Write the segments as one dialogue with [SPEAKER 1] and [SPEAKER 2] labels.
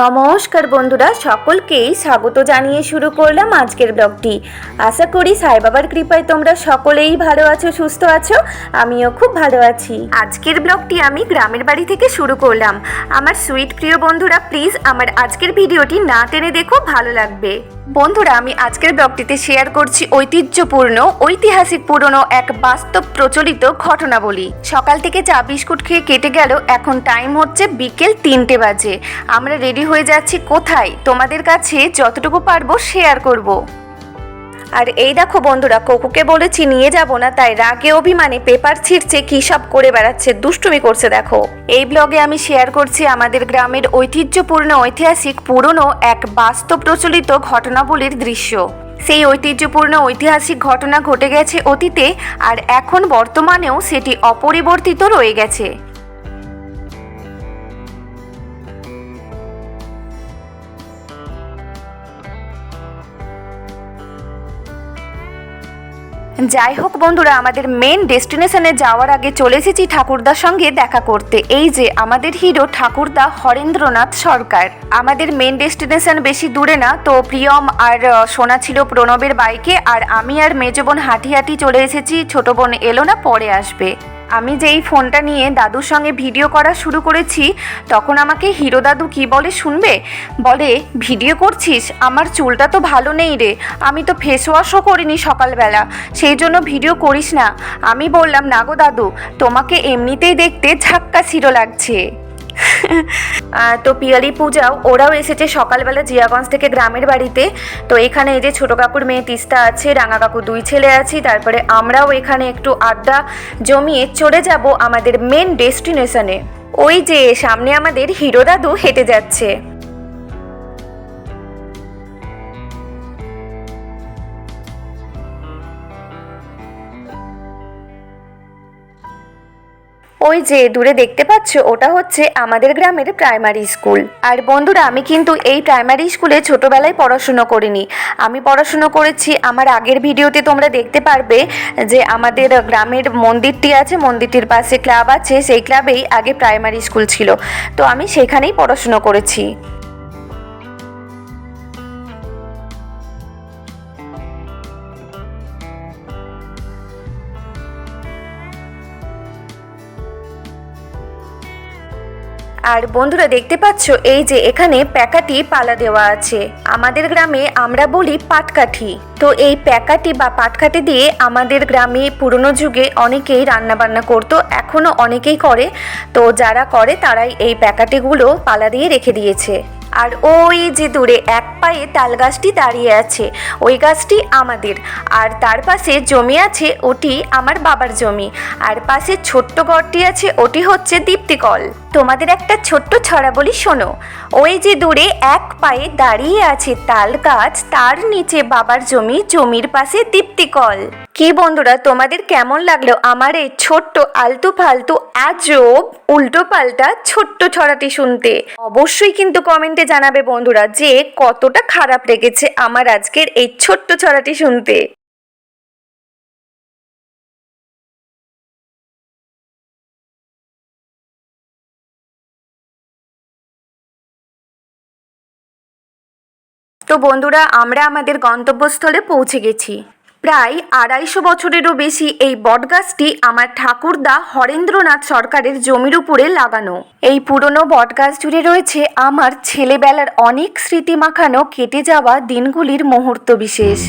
[SPEAKER 1] নমস্কার বন্ধুরা, সকলকেই স্বাগত জানিয়ে শুরু করলাম আজকের ব্লগটি। আশা করি সাই বাবার কৃপায় তোমরা সকলেই ভালো আছো, সুস্থ আছো, আমিও খুব ভালো আছি। আজকের ব্লগটি আমি গ্রামের বাড়ি থেকে শুরু করলাম। আমার সুইট প্রিয় বন্ধুরা, প্লিজ আমার আজকের ভিডিওটি না টেনে দেখো, ভালো লাগবে। বন্ধুরা, আমি আজকের ব্লগটিতে শেয়ার করছি ঐতিহ্যপূর্ণ, ঐতিহাসিক পুরনো এক বাস্তব প্রচলিত ঘটনাবলী। সকাল থেকে চা, বিস্কুট খেয়ে কেটে গেল, এখন টাইম হচ্ছে বিকেল তিনটে বাজে। আমরা রেডি হয়ে যাচ্ছি কোথায়? তোমাদের কাছে যতটুকু পারব শেয়ার করব। আর এই দেখো বন্ধুরা, কোকুকে বলেছি নিয়ে যাব না, তাই রাগে অভিমানে পেপার ছিঁড়ছে, কী সব করে বেড়াচ্ছে, দুষ্টুমি করছে দেখো। এই ব্লগে আমি শেয়ার করছি আমাদের গ্রামের ঐতিহ্যপূর্ণ, ঐতিহাসিক, পুরনো এক বাস্তব প্রচলিত ঘটনাবলীর দৃশ্য। সেই ঐতিহ্যপূর্ণ, ঐতিহাসিক ঘটনা ঘটে গেছে অতীতে, আর এখন বর্তমানেও সেটি অপরিবর্তিত রয়ে গেছে। যাই হোক বন্ধুরা, আমাদের মেন ডেস্টিনেশনে যাওয়ার আগে চলে এসেছি ঠাকুরদার সঙ্গে দেখা করতে। এই যে আমাদের হিরো ঠাকুরদা হরেন্দ্রনাথ সরকার। আমাদের মেন ডেস্টিনেশন বেশি দূরে না, তো প্রিয়ম আর সোনা ছিল প্রণবের বাইকে, আর আমি আর মেজ বোন হাঁটি হাঁটি চলে এসেছি, ছোট বোন এলো না, পরে আসবে। আমি যেই ফোনটা নিয়ে দাদুর সঙ্গে ভিডিও করা শুরু করেছি, তখন আমাকে হিরো দাদু কি বলে শুনবে? বলে, ভিডিও করছিস? আমার চুলটা তো ভালো নেই রে। আমি তো ফেস ওয়াশও করিনি সকালবেলা। সেই জন্য ভিডিও করিস না। আমি বললাম, না গো দাদু, তোমাকে এমনিতেই দেখতে ঝাক্কা শিরো লাগছে। তো পিয়ালি পূজাও, ওরাও এসেছে সকালবেলা জিয়াগঞ্জ থেকে গ্রামের বাড়িতে। তো এখানে এই যে ছোটো কাকুর মেয়ে তিস্তা আছে, রাঙা কাকু দুই ছেলে আছি, তারপরে আমরাও এখানে একটু আড্ডা জমিয়ে চলে যাব আমাদের মেন ডেস্টিনেশনে ওই যে সামনে আমাদের হিরো দাদু হেঁটে যাচ্ছে। ওই যে দূরে দেখতে পাচ্ছ, ওটা হচ্ছে আমাদের গ্রামের প্রাইমারি স্কুল আর বন্ধুরা, আমি কিন্তু এই প্রাইমারি স্কুলে ছোটবেলায় পড়াশুনো করিনি। আমি পড়াশুনো করেছি, আমার আগের ভিডিওতে তোমরা দেখতে পারবে যে আমাদের গ্রামের মন্দিরটি আছে, মন্দিরটির পাশে ক্লাব আছে, সেই ক্লাবেই আগে প্রাইমারি স্কুল ছিল। তো আমি সেখানেই পড়াশুনো করেছি। আর বন্ধুরা দেখতে পাচ্ছ, এই যে এখানে প্যাকাটি পালা দেওয়া আছে। আমাদের গ্রামে আমরা বলি পাটকাঠি। তো এই প্যাকাটি বা পাটকাঠি দিয়ে আমাদের গ্রামে পুরনো যুগে অনেকেই রান্না বান্না করতো, এখনও অনেকেই করে। তো যারা করে, তারাই এই প্যাকাটিগুলো পালা দিয়ে রেখে দিয়েছে। আর ওই যে দূরে এক পায়ে তাল গাছটি দাঁড়িয়ে আছে, ওই গাছটি আমাদের। আর তার পাশে জমি আছে, ওটি আমার বাবার জমি। আর পাশে ছোট্ট ঘরটি আছে, ওটি হচ্ছে দীপ্তিকল। তোমাদের একটা ছোট্ট ছড়া বলি শোনো। ওই যে দূরে এক পায়ে দাঁড়িয়ে আছে তাল গাছ, তার নিচে বাবার জমি, জমির পাশে দীপ্তিকল কি বন্ধুরা, তোমাদের কেমন লাগল আমার এই ছোট্ট, আলতু ফালতু, আজব, উল্টো পাল্টা ছোট্ট ছড়াটি শুনতে? অবশ্যই কিন্তু কমেন্টে জানাবে বন্ধুরা যে কতটা খারাপ লেগেছে আমার আজকের এই ছোট্ট ছড়াটি শুনতে। তো বন্ধুরা, আমরা আমাদের গন্তব্যস্থলে পৌঁছে গেছি। প্রায় আড়াইশো বছরেরও বেশি এই বটগাছটি আমার ঠাকুরদা হরেন্দ্রনাথ সরকারের জমির উপরে লাগানো। এই পুরনো বটগাছ জুড়ে রয়েছে আমার ছেলেবেলার অনেক স্মৃতি মাখানো কেটে যাওয়া দিনগুলির মুহূর্ত বিশেষ।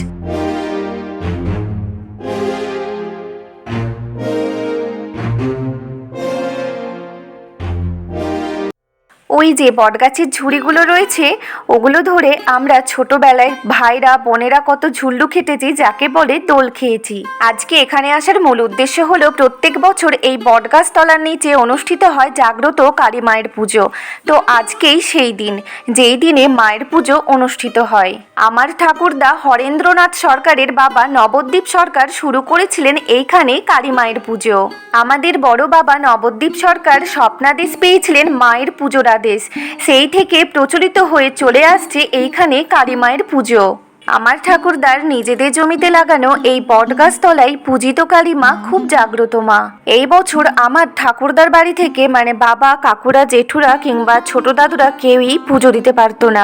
[SPEAKER 1] ওই যে বটগাছের ঝুড়িগুলো রয়েছে, ওগুলো ধরে আমরা ছোটবেলায় ভাইরা, বোনেরা কত ঝুল্লু খেটেছি, যাকে বলে দোল খেয়েছি। আজকে এখানে আসার মূল উদ্দেশ্য হলো প্রত্যেক বছর এই বটগাছ তলার নিচে অনুষ্ঠিত হয় জাগ্রত কালী মায়ের পুজো। তো আজকেই সেই দিন, যেই দিনে মায়ের পুজো অনুষ্ঠিত হয়। আমার ঠাকুরদা হরেন্দ্রনাথ সরকারের বাবা নবদ্বীপ সরকার শুরু করেছিলেন এইখানে কালী মায়ের পুজো। আমাদের বড় বাবা নবদ্বীপ সরকার স্বপ্নাদেশ পেয়েছিলেন মায়ের পুজোর আদেশ সেই থেকে প্রচলিত হয়ে চলে আসছে এইখানে কালী মায়ের পুজো। আমার ঠাকুরদার নিজেদের জমিতে লাগানো এই বটগাছ তলায় পূজিত কালী মা খুব জাগ্রত মা। এই বছর আমার ঠাকুরদার বাড়ি থেকে মানে বাবা, কাকুরা, জেঠুরা কিংবা ছোট দাদুরা কেউই পুজো দিতে পারতো না।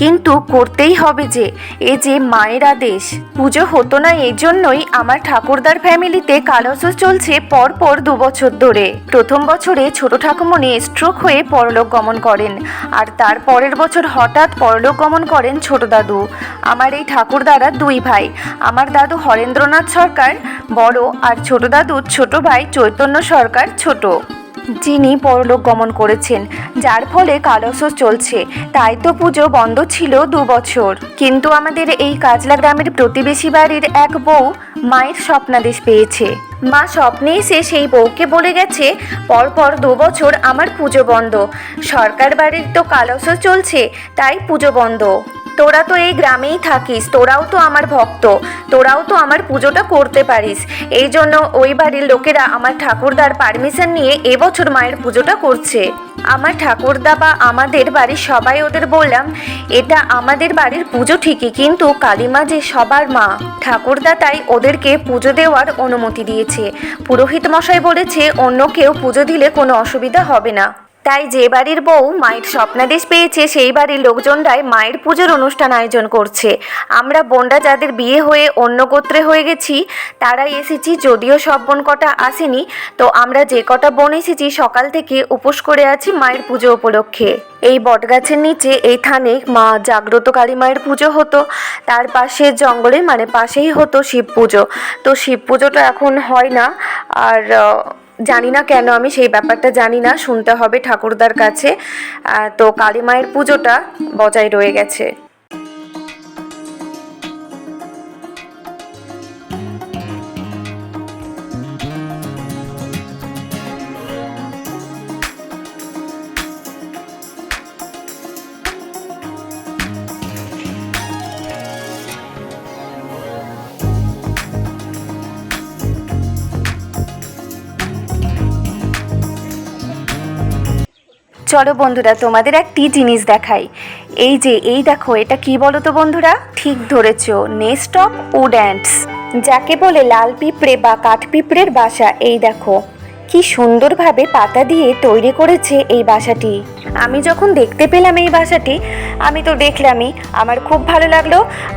[SPEAKER 1] কিন্তু করতেই হবে যে, এ যে মায়ের আদেশ। পুজো হতো না এই জন্যই আমার ঠাকুরদার ফ্যামিলিতে কালসস চলছে পর পর দু বছর ধরে। প্রথম বছরে ছোট ঠাকুমনি স্ট্রোক হয়ে পরলোক গমন করেন, আর তার পরের বছর হঠাৎ পরলোক গমন করেন ছোট দাদু। আমার এই ঠাকুরদারা দুই ভাই। আমার দাদু হরেন্দ্রনাথ সরকার বড় আর ছোট দাদুর ছোট ভাই চৈতন্য সরকার ছোট। যিনি পরলোক গমন করেছেন, যার ফলে কালসস চলছে। তাই তো পুজো বন্ধ ছিল দু বছর। কিন্তু আমাদের এই কাজলা গ্রামের প্রতিবেশী বাড়ির এক বউ মায়ের স্বপ্নাদেশ পেয়েছে। মা স্বপ্নে এসে সেই বউকে বলে গেছে, পরপর দু বছর আমার পুজো বন্ধ। সরকার বাড়ির তো কালসস চলছে, তাই পুজো বন্ধ। তোরা তো এই গ্রামেই থাকিস, তোরাও তো আমার ভক্ত, তোরাও তো আমার পুজোটা করতে পারিস। এই জন্য ওই বাড়ির লোকেরা আমার ঠাকুরদার পারমিশন নিয়ে এবছর মায়ের পুজোটা করছে। আমার ঠাকুরদা বা আমাদের বাড়ির সবাই ওদের বললাম, এটা আমাদের বাড়ির পুজো ঠিকই, কিন্তু কালীমা যে সবার মা। ঠাকুরদা তাই ওদেরকে পুজো দেওয়ার অনুমতি দিয়েছে। পুরোহিত মশাই বলেছে, অন্য কেউ পুজো দিলে কোনো অসুবিধা হবে না। তাই যে বাড়ির বউ মায়ের স্বপ্নাদেশ পেয়েছে, সেই বাড়ির লোকজনরাই মায়ের পুজোর অনুষ্ঠান আয়োজন করছে। আমরা বোনরা যাদের বিয়ে হয়ে অন্য গোত্রে হয়ে গেছি, তারাই এসেছি, যদিও সব বোন কটা আসেনি, তো আমরা যে কটা বোন এসেছি, সকাল থেকে উপোস করে আছি মায়ের পুজো উপলক্ষে। এই বটগাছের নিচে, এই থানে মা জাগ্রত কালী মায়ের পুজো হতো। তার পাশে জঙ্গলে মানে পাশেই হতো শিব পুজো। তো শিব পুজোটা এখন হয় না, আর জানি না কেন, আমি সেই ব্যাপারটা জানি না, শুনতে হবে ঠাকুরদার কাছে। তো কালী মায়ের পুজোটা বজায় রয়ে গেছে। চলো বন্ধুরা, তোমাদের একটি জিনিস দেখাই। এই যে, এই দেখো, এটা কি বলো তো বন্ধুরা? ঠিক ধরেছ নেস্ট অফ উড অ্যান্ডস যাকে বলে লাল পিঁপড়ে বা কাঠ পিঁপড়ের বাসা, এই দেখো। কি সুন্দরভাবে পাতা দিয়ে তৈরি করেছে এই বাসাটি। আমি যখন দেখতে পেলাম এই বাসাটি, আমি তো দেখলামই, আমার খুব ভালো লাগল।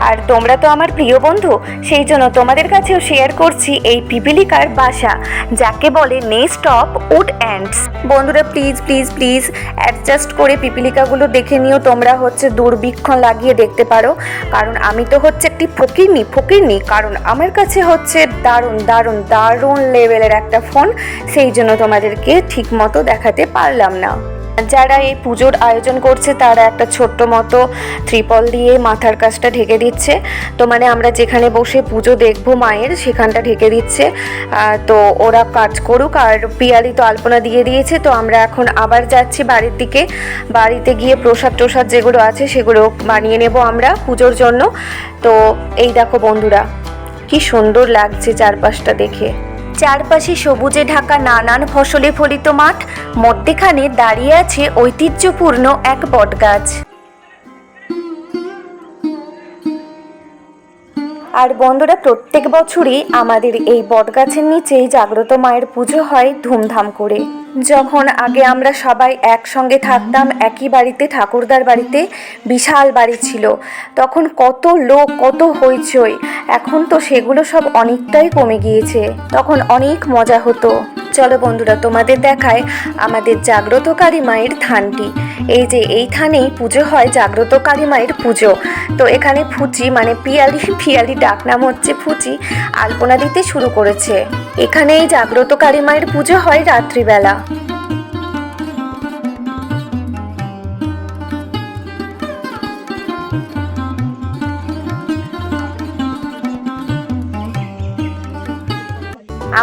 [SPEAKER 1] আর তোমরা তো আমার প্রিয় বন্ধু, সেই জন্য তোমাদের কাছেও শেয়ার করছি এই পিপিলিকার বাসা, যাকে বলে নেস্ট অফ উড অ্যান্ডস বন্ধুরা প্লিজ প্লিজ প্লিজ অ্যাডজাস্ট করে পিপিলিকাগুলো দেখে নিও, তোমরা হচ্ছে দূরবীক্ষণ লাগিয়ে দেখতে পারো। কারণ আমি তো হচ্ছে একটি ফকিরনি ফকিরনি, কারণ আমার কাছে হচ্ছে দারুণ দারুণ দারুণ লেভেলের একটা ফোন সেই জন্য তোমাদেরকে ঠিক মতো দেখাতে পারলাম না। যারা এই পুজোর আয়োজন করছে তারা একটা ছোট্ট মতো ত্রিপল দিয়ে মাথার কাজটা ঢেকে দিচ্ছে। তো মানে আমরা যেখানে বসে পুজো দেখব মায়ের, সেখানটা ঢেকে দিচ্ছে। তো ওরা কাজ করুক আর পিয়ালি তো আলপনা দিয়ে দিয়েছে, তো আমরা এখন আবার যাচ্ছি বাড়ির দিকে। বাড়িতে গিয়ে প্রসাদ টোসাদ যেগুলো আছে সেগুলো বানিয়ে নেব আমরা পুজোর জন্য। তো এই দেখো বন্ধুরা, কি সুন্দর লাগছে চারপাশটা দেখে। চারপাশে সবুজে ঢাকা নানান ফসলে ফলিত মাঠ মধ্যেখানে দাঁড়িয়ে আছে ঐতিহ্যপূর্ণ এক বটগাছ। আর বন্ধুরা, প্রত্যেক বছরই আমাদের এই বটগাছের নিচেই জাগ্রত মায়ের পুজো হয় ধুমধাম করে। যখন আগে আমরা সবাই একসঙ্গে থাকতাম, একই বাড়িতে, ঠাকুরদার বাড়িতে বিশাল বাড়ি ছিল। তখন কত লোক, কত হইচই। এখন তো সেগুলো সব অনেকটাই কমে গিয়েছে। তখন অনেক মজা হতো। চলো বন্ধুরা, তোমাদের দেখায় আমাদের জাগ্রতকারী মায়ের থানটি। এই যে, এই থানেই পুজো হয় জাগ্রতকারী মায়ের পুজো। তো এখানে ফুচি মানে পিয়ালি পিয়ালি ডাকনাম হচ্ছে ফুচি, আলপনা দিতে শুরু করেছে। এখানে এই জাগ্রত কালী মায়ের পুজো হয় রাত্রিবেলা।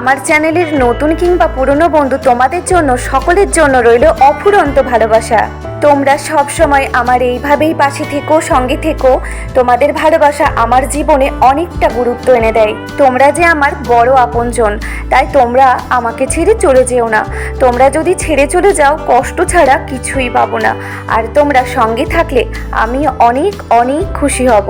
[SPEAKER 1] আমার চ্যানেলের নতুন কিংবা পুরনো বন্ধু তোমাদের জন্য, সকলের জন্য রইল অফুরন্ত ভালোবাসা। তোমরা সব সময় আমার এইভাবেই পাশে থেকো, সঙ্গে থেকো। তোমাদের ভালোবাসা আমার জীবনে অনেকটা গুরুত্ব এনে দেয়। তোমরা যে আমার বড় আপনজন, তাই তোমরা আমাকে ছেড়ে চলে যেও না। তোমরা যদি ছেড়ে চলে যাও, কষ্ট ছাড়া কিছুই পাবো না। আর তোমরা সঙ্গে থাকলে আমি অনেক অনেক খুশি হব।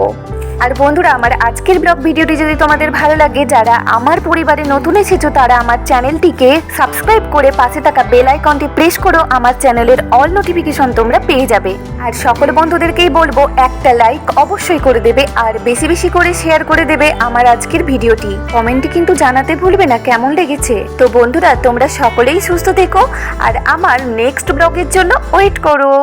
[SPEAKER 1] আর বন্ধুরা, আমার আজকের ব্লগ ভিডিওটি যদি তোমাদের ভালো লাগে, যারা আমার পরিবারে নতুন এসেছ, তারা আমার চ্যানেলটিকে সাবস্ক্রাইব করে পাশে থাকা বেল আইকনটি প্রেস করো, আমার চ্যানেলের অল নোটিফিকেশন তোমরা পেয়ে যাবে। আর সকল বন্ধুদেরকেই বলব, একটা লাইক অবশ্যই করে দেবে, আর বেশি বেশি করে শেয়ার করে দেবে আমার আজকের ভিডিওটি। কমেন্টে কিন্তু জানাতে ভুলবে না, কেমন লেগেছে? তো বন্ধুরা, তোমরা সকলেই সুস্থ থেকো, আর আমার নেক্সট ব্লগের জন্য ওয়েট করো।